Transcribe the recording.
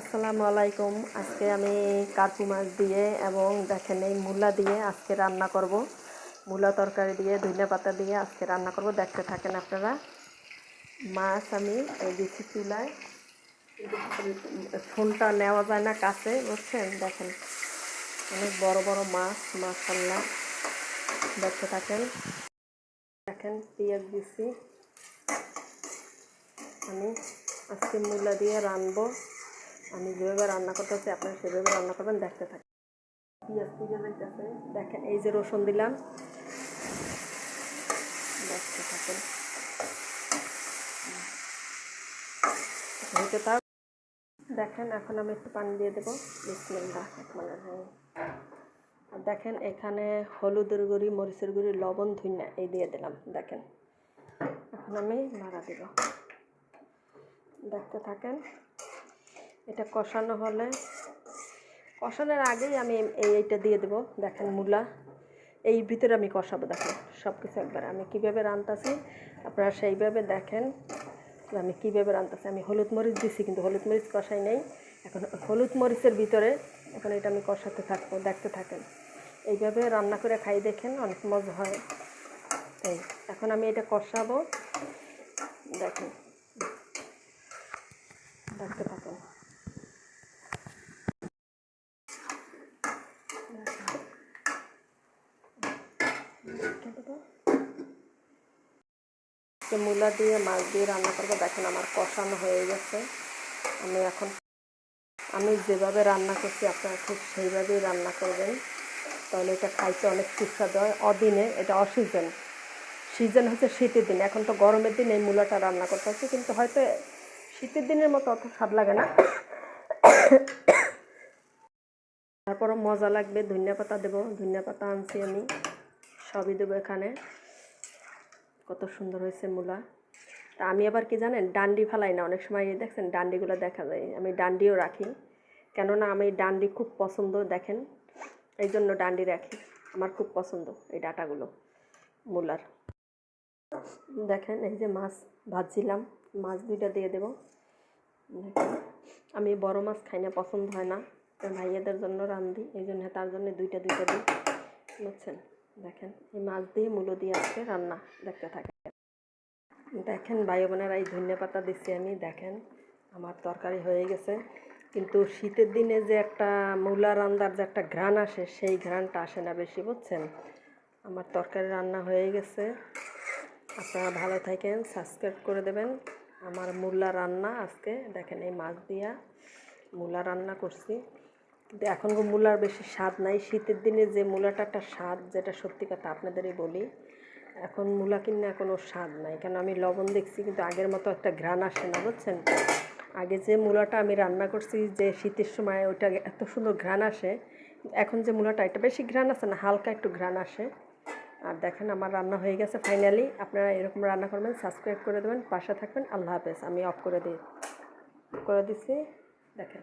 আসসালামু আলাইকুম। আজকে আমি কার্পু মাছ দিয়ে এবং দেখেন এই মূলা দিয়ে আজকে রান্না করব। মূলা তরকারি দিয়ে, ধনিয়া পাতা দিয়ে আজকে রান্না করব। দেখতে থাকেন আপনারা। মাছ আমি এই দিচ্ছি চুলায় ফোনটা নেওয়া যায় না কাছে, বুঝছেন? দেখেন অনেক বড় বড় মাছ মাছাল্লা দেখতে থাকেন। দেখেন, পেঁয়াজ দিচ্ছি আমি আজকে মূলা দিয়ে রানবো আমি যেভাবে রান্না করতেছি, আপনারা সেভাবে রান্না করবেন, দেখতে থাকেন। পেঁয়াজ পুজো দেখেন, এই যে রসুন দিলাম। দেখতে থাকেন। দেখেন, এখন আমি একটু পানি দিয়ে দেবো। রহমানির আর দেখেন, এখানে হলুদের গুঁড়ি, মরিচের গুঁড়ি, লবণ ধুইনা এই দিয়ে দিলাম। দেখেন, এখন আমি নাড়া দেব। দেখতে থাকেন। এটা কষানো হলে। কষানোর আগেই আমি এই এইটা দিয়ে দেবো। দেখেন মূলা। এই ভিতরে আমি কষাবো, দেখেন। সব কিছু একবার। আমি কীভাবে রান্তাছি, আপনারা সেইভাবে দেখেন আমি কীভাবে রান্তাছি। আমি হলুদ মরিচ দিছি, কিন্তু হলুদ মরিচ কষাই নেই। এখন হলুদ মরিচের ভিতরে এখন এটা আমি কষাতে থাকব, দেখতে থাকেন। এইভাবে রান্না করে খাই দেখেন, অনেক মজা হয়। এই, এখন আমি এটা কষাবো। দেখেন। দেখতে থাকেন। যে মূলা দিয়ে মাছ দিয়ে রান্না করব, দেখেন আমার কষানো হয়ে গেছে। আমি এখন আমি যেভাবে রান্না করছি, আপনারা ঠিক সেইভাবেই রান্না করবেন। তাহলে এটা খাইতে অনেক সুস্বাদু হয়। অদিনে এটা অসিজন। সিজন হচ্ছে শীতের দিন। এখন তো গরমের দিন এই মূলাটা রান্না করতে হচ্ছে, কিন্তু হয়তো শীতের দিনের মতো অত স্বাদ লাগে না। তারপরও মজা লাগবে। ধনিয়া পাতা দেবো। ধনিয়া পাতা আনছি আমি। সবই দেবো এখানে। কত সুন্দর হয়েছে মূলা। তা আমি আবার কি জানেন, ডান্ডি ফেলাই না। অনেক সময় দেখছেন, ডান্ডিগুলো দেখা যায়। আমি ডান্ডিও রাখি। কেননা আমি ডান্ডি খুব পছন্দ, দেখেন। এই জন্য ডান্ডি রাখি। আমার খুব পছন্দ এই ডাটাগুলো, মূলার। দেখেন, এই যে মাছ ভাজছিলাম। মাছ দুইটা দিয়ে দেবো। আমি বড় মাছ খাই না, পছন্দ হয় না। ভাইয়াদের জন্য রান্ধি, এই জন্য তার জন্য দুইটা দুইটা দিই। বুঝছেন? দেখেন, এই মাছ দিয়ে মূলো দিয়ে আজকে রান্না দেখতে থাকেন। দেখেন ভাই বোনেরা, এই ধনিয়া পাতা দিচ্ছি আমি, দেখেন, আমার তরকারি হয়ে গেছে। কিন্তু শীতের দিনে যে একটা মূলা রান্নার যে একটা ঘ্রাণ আসে, সেই ঘ্রাণটা আসে না বেশি, বুঝছেন? আমার তরকারি রান্না হয়ে গেছে। আপনারা ভালো থাকেন, সাবস্ক্রাইব করে দেবেন। আমার মূলা রান্না আজকে, দেখেন, এই মাছ দিয়া মূলা রান্না করছি। কিন্তু এখন মূলার বেশি স্বাদ নাই। শীতের দিনে যে মূলাটা একটা স্বাদ, যেটা সত্যি কথা আপনাদেরই বলি, এখন মূলা কিনে ওর স্বাদ নাই। কেন আমি লবণ দেখছি, কিন্তু আগের মতো একটা ঘ্রাণ আসে না, বুঝছেন? আগে যে মূলাটা আমি রান্না করছি, যে শীতের সময় ওইটা এত সুন্দর ঘ্রাণ আসে, এখন যে মূলাটা, এটা বেশি ঘ্রাণ আসে না, হালকা একটু ঘ্রাণ আসে। আর দেখেন আমার রান্না হয়ে গেছে ফাইনালি আপনারা এরকম রান্না করবেন সাবস্ক্রাইব করে দেবেন, পাশে থাকবেন। আল্লাহ হাফেজ, আমি অফ করে দিই, করে দিচ্ছি দেখেন।